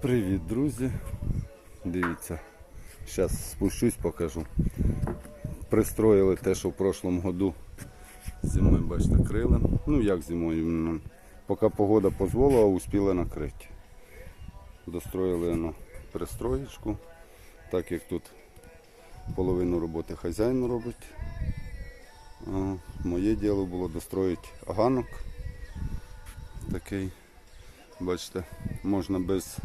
Привіт, друзі! Дивіться, зараз спущусь, покажу. Пристроїли те, що в прошлому году зимою, бачите, крили. Ну як зимою, поки погода дозволила, успіли накрити. Достроїли ну, пристроєчку, так як тут половину роботи хазяїн робить. А, Моє діло було достроїти ганок. Такий, бачите, можна без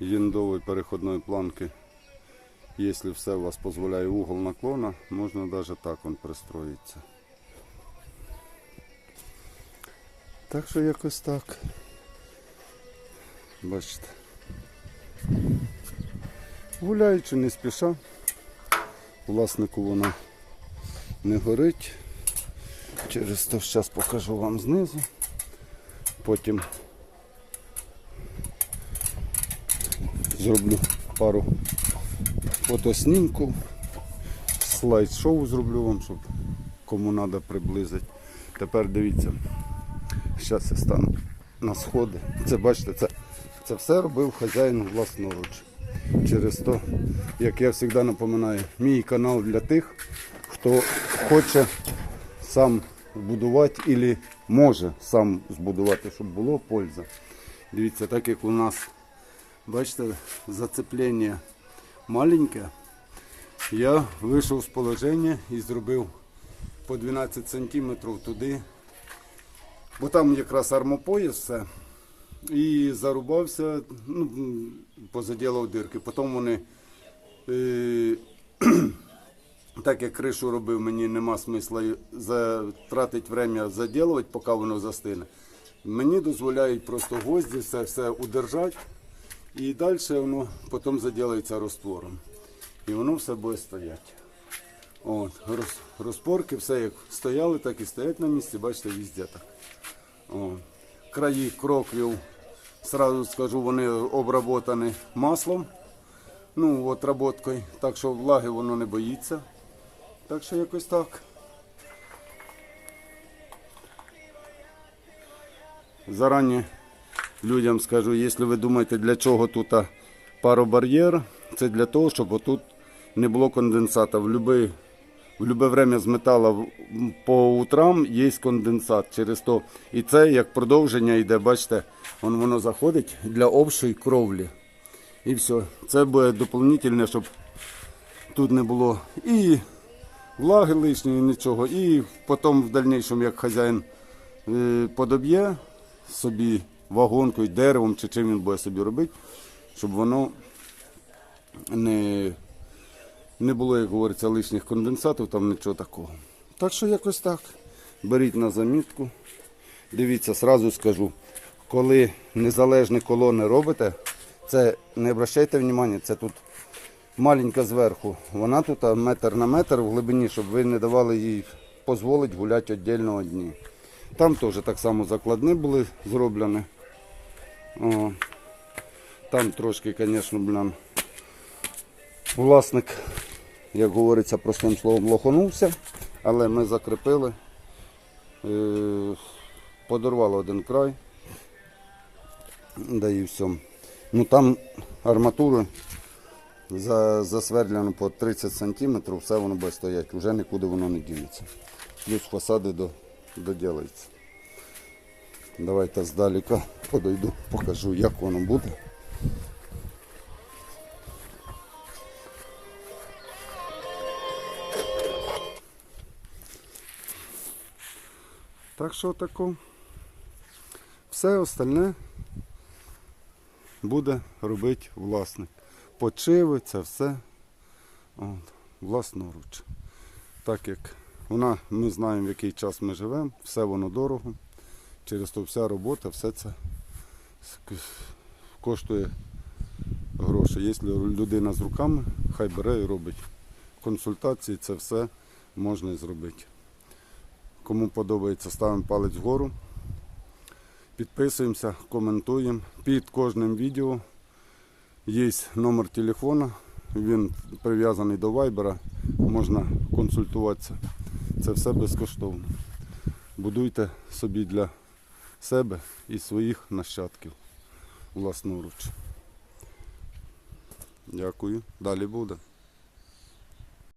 єндової переходної планки. Якщо все у вас дозволяє угол наклона, можна навіть так он пристроїться. Так що якось так. Бачите. Гуляючи не спіша. Власнику вона не горить. Через то зараз покажу вам знизу. Потім зроблю пару фотоснімків, слайд-шоу зроблю вам, щоб кому треба приблизити. Тепер дивіться, зараз я стану на сходи. Це бачите, це, це все робив хазяїн власноруч. Через то, як я завжди напоминаю, мій канал для тих, хто хоче сам збудувати або може сам збудувати, щоб було польза. Дивіться, так як у нас Бачите, зацеплення маленьке. Я вийшов з положення і зробив по 12 см туди. Бо там якраз армопояс все. І зарубався, ну, позаділав дирки. Потім вони, е, так як кришу робив, мені нема смисла затратити время заділувати, поки воно застине. Мені дозволяють просто гвозді все, все удержати. І далі воно потім заділається розтвором. І воно все буде стояти. От, роз, розпорки, все як стояли, так і стоять на місці, бачите, везде так. От. Краї кроквів, сразу скажу, вони обработані маслом, ну, от роботкою, так що влаги воно не боїться. Так що якось так. Зарані людям скажу, якщо ви думаєте, для чого тут паробар'єр, це для того, щоб отут не було конденсата. В в любе время з металу по утрам є конденсат. Через то. І це як продовження йде, бачите, вон воно заходить для общої кровлі. І все. Це буде доповнительне, щоб тут не було і влаги лишньої, нічого. І потім в дальнішому, як хазяїн е, подоб'є собі вагонкою, деревом чи чим він буде собі робити, щоб воно не, не було, як говориться, лишніх конденсатів, там нічого такого. Так що якось так. Беріть на замітку. Дивіться, сразу скажу, коли незалежні колони робите, це не обращайте увагу, це тут маленька зверху. Вона тут метр на метр в глибині, щоб ви не давали їй дозволити гуляти віддільно одні. Там теж так само закладні були зроблені. О, там трошки, звісно, блін, власник, як говориться простим словом, лоханувся, але ми закріпили, е, подорвало один край, да і все. Ну там арматури за, засвердлено по 30 см, все воно буде стояти, вже нікуди воно не дінеться. Плюс фасади до, доділаються. Давайте здалека подойду, покажу, як воно буде. Так що тако. Все остальне буде робити власник. Почиви, це все от, власноруч. Так як вона, ми знаємо, в який час ми живемо, все воно дорого. Через то вся робота, все це коштує гроші. Якщо людина з руками, хай бере і робить. Консультації це все можна і зробити. Кому подобається, ставимо палець вгору. Підписуємося, коментуємо. Під кожним відео є номер телефона, він прив'язаний до вайбера, можна консультуватися. Це все безкоштовно. Будуйте собі для себе і своїх нащадків. власноруч. Дякую. Далі буде.